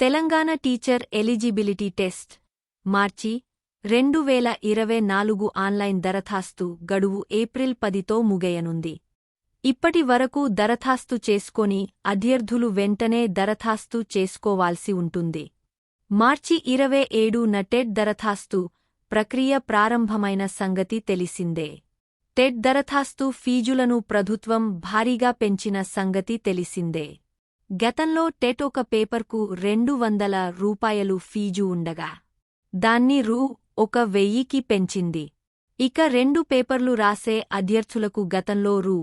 Telangana teacher eligibility test March రెండు వేల ఇరవై నాలుగు ఆన్లైన్ దరఖాస్తు గడువు ఏప్రిల్ పదితో ముగయనుంది. ఇప్పటి వరకు దరఖాస్తు చేసుకొని అభ్యర్థులు వెంటనే దరఖాస్తు చేసుకోవాల్సి ఉంటుంది. మార్చి ఇరవై ఏడు టెట్ దరఖాస్తు ప్రక్రియ ప్రారంభమైన సంగతి తెలిసిందే. టెట్ దరఖాస్తు ఫీజులను ప్రభుత్వం భారీగా పెంచిన సంగతి తెలిసిందే. గతంలో టెట్ ఒక పేపర్కు రెండు వందల రూపాయలు ఫీజు ఉండగా దాన్ని రూ. ఒక వెయ్యికి పెంచింది. ఇక రెండు పేపర్లు రాసే అభ్యర్థులకు గతంలో రూ.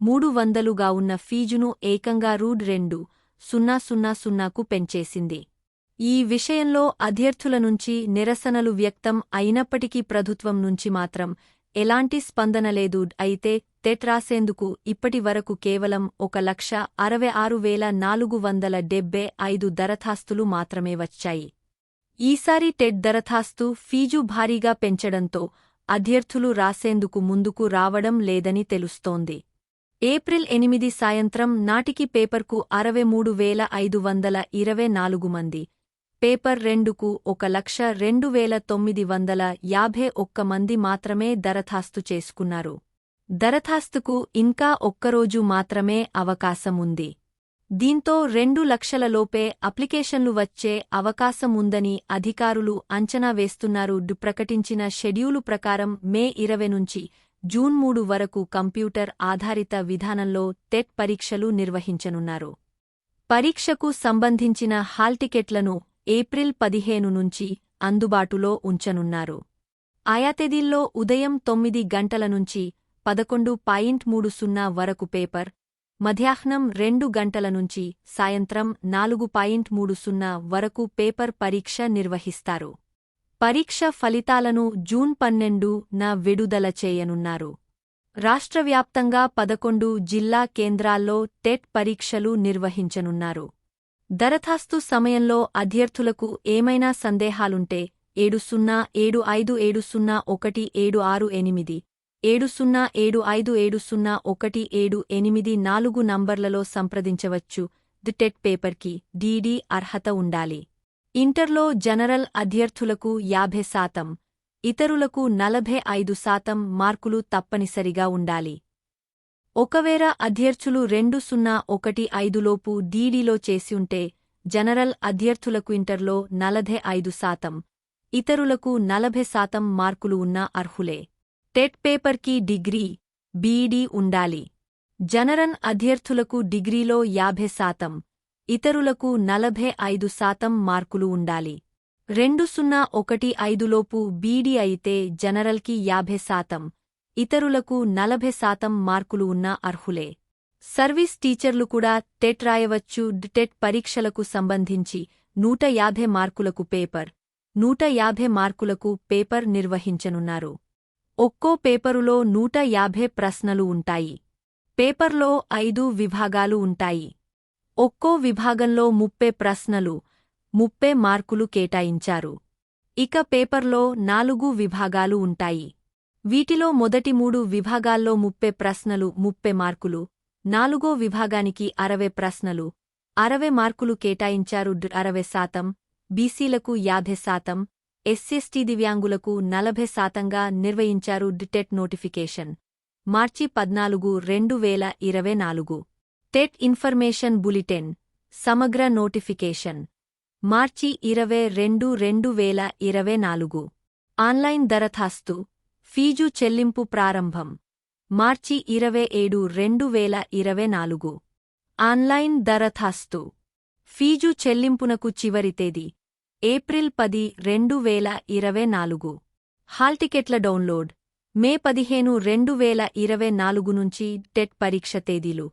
మూడు వందలుగా ఉన్న ఫీజును ఏకంగా రూడ్ రెండు సున్నా సున్నా సున్నాకు పెంచేసింది. ఈ విషయంలో అభ్యర్థుల నుంచి నిరసనలు వ్యక్తం అయినప్పటికీ ప్రభుత్వం నుంచి మాత్రం ఎలాంటి స్పందన లేదు. అయితే టెట్ రాసేందుకు ఇప్పటి వరకు కేవలం ఒక లక్ష అరవై ఆరు వేల నాలుగు వందల డెబ్బే ఐదు దరఖాస్తులు మాత్రమే వచ్చాయి. ఈసారి టెట్ దరఖాస్తు ఫీజు భారీగా పెంచడంతో అభ్యర్థులు రాసేందుకు ముందుకు రావడం లేదని తెలుస్తోంది. ఏప్రిల్ ఎనిమిది సాయంత్రం నాటికి పేపర్కు అరవై మూడు వేల ఐదు వందల ఇరవై నాలుగు మంది పేపర్ రెండుకు ఒక లక్ష రెండు వేల తొమ్మిది వందల యాభై ఒక్క మంది మాత్రమే దరఖాస్తు చేసుకున్నారు. దరఖాస్తుకు ఇంకా ఒక్కరోజు మాత్రమే అవకాశముంది. దీంతో రెండు లక్షలలోపే అప్లికేషన్లు వచ్చే అవకాశముందని అధికారులు అంచనా వేస్తున్నారు. డు ప్రకటించిన షెడ్యూలు ప్రకారం మే ఇరవై నుంచి జూన్ మూడు వరకు కంప్యూటర్ ఆధారిత విధానంలో టెట్ పరీక్షలు నిర్వహించనున్నారు. పరీక్షకు సంబంధించిన హాల్ టికెట్లను ఏప్రిల్ పదిహేను నుంచి అందుబాటులో ఉంచనున్నారు. ఆయా తేదీల్లో ఉదయం తొమ్మిది గంటల నుంచి పదకొండు పాయింట్ మూడు సున్నా వరకు పేపర్. మధ్యాహ్నం రెండు గంటల నుంచి సాయంత్రం నాలుగు పాయింట్ మూడు సున్నా వరకు పేపర్ పరీక్ష నిర్వహిస్తారు. పరీక్ష ఫలితాలను జూన్ పన్నెండు న విడుదల చేయనున్నారు. రాష్ట్రవ్యాప్తంగా పదకొండు జిల్లా కేంద్రాల్లో టెట్ పరీక్షలు నిర్వహించనున్నారు. దరఖాస్తు సమయంలో అభ్యర్థులకు ఏమైనా సందేహాలుంటే ఏడు సున్నా ఏడు ఐదు ఏడు సున్నా ఒకటి ఏడు ఆరు ఎనిమిది ఏడు సున్నా ఏడు ఐదు ఏడు సున్నా ఒకటి ఏడు ఎనిమిది నాలుగు నంబర్లలో సంప్రదించవచ్చు. ది టెట్ పేపర్కి డీడీ అర్హత ఉండాలి. ఇంటర్లో జనరల్ అభ్యర్థులకు యాభై శాతం ఇతరులకు నలభై ఐదు శాతం మార్కులు తప్పనిసరిగా ఉండాలి. ఒకవేళ అభ్యర్థులు రెండు సున్నా ఒకటి ఐదులోపు డీడీలో చేసిఉంటే జనరల్ అభ్యర్థులకు ఇంటర్లో నలభై ఐదు శాతం ఇతరులకు నలభై శాతం మార్కులు ఉన్న అర్హులే. టెట్ పేపర్కి డిగ్రీ బీఈడీ ఉండాలి. జనరన్ అభ్యర్థులకు డిగ్రీలో యాభై శాతం ఇతరులకు నలభై ఐదు శాతం మార్కులు ఉండాలి. రెండు సున్నా ఒకటి ఐదులోపు బీడీ అయితే జనరల్కి యాభై శాతం ఇతరులకు నలభై శాతం మార్కులు ఉన్న అర్హులే. సర్వీస్ టీచర్లు కూడా టెట్ రాయవచ్చు టెట్ పరీక్షలకు సంబంధించి నూట యాభై మార్కులకు పేపర్ నూట యాభై మార్కులకు పేపర్ నిర్వహించనున్నారు. ఒక్కో పేపరులో నూట యాభై ప్రశ్నలు ఉంటాయి. పేపర్లో ఐదు విభాగాలు ఉంటాయి. ఒక్కో విభాగంలో ముప్పై ప్రశ్నలు ముప్పై మార్కులు కేటాయించారు. ఇక పేపర్లో నాలుగు విభాగాలు ఉంటాయి. వీటిలో మొదటి మూడు విభాగాల్లో ముప్పై ప్రశ్నలు ముప్పై మార్కులు నాలుగో విభాగానికి అరవై ప్రశ్నలు అరవై మార్కులు కేటాయించారు అరవై శాతం బీసీలకు యాభై శాతం ఎస్సీఎస్టీ దివ్యాంగులకు నలభై శాతంగా నిర్వహించారు డిటెట్ నోటిఫికేషన్. మార్చి పద్నాలుగు రెండు వేల ఇరవై నాలుగు. టెట్ ఇన్ఫర్మేషన్ బులిటెన్ సమగ్ర నోటిఫికేషన్. మార్చి ఇరవై రెండు రెండు వేల ఇరవై నాలుగు. ఆన్లైన్ దరఖాస్తు ఫీజు చెల్లింపు ప్రారంభం. మార్చి ఇరవై ఏడు రెండు వేల ఇరవై నాలుగు. ఆన్లైన్ దరఖాస్తు. ఫీజు చెల్లింపునకు చివరి తేదీ. ఏప్రిల్ పది రెండు వేల ఇరవై నాలుగు. హాల్ టికెట్ల డౌన్లోడ్. మే పదిహేను రెండు వేల ఇరవై నాలుగు నుంచి టెట్ పరీక్ష తేదీలు.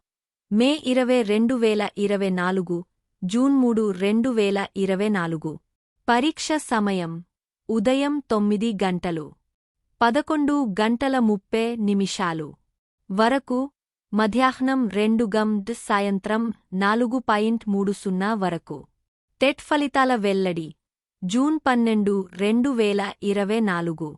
మే ఇరవై రెండు వేల ఇరవై నాలుగు జూన్ మూడు రెండు వేల ఇరవై నాలుగు. పరీక్ష సమయం. ఉదయం తొమ్మిది గంటలు. పదకొండు గంటల ముప్పై నిమిషాలు. వరకు మధ్యాహ్నం రెండు గం సాయంత్రం నాలుగు పాయింట్ మూడు సున్నా వరకు. టెట్ ఫలితాల వెల్లడి. జూన్ పన్నెండు రెండు వేల ఇరవై నాలుగు.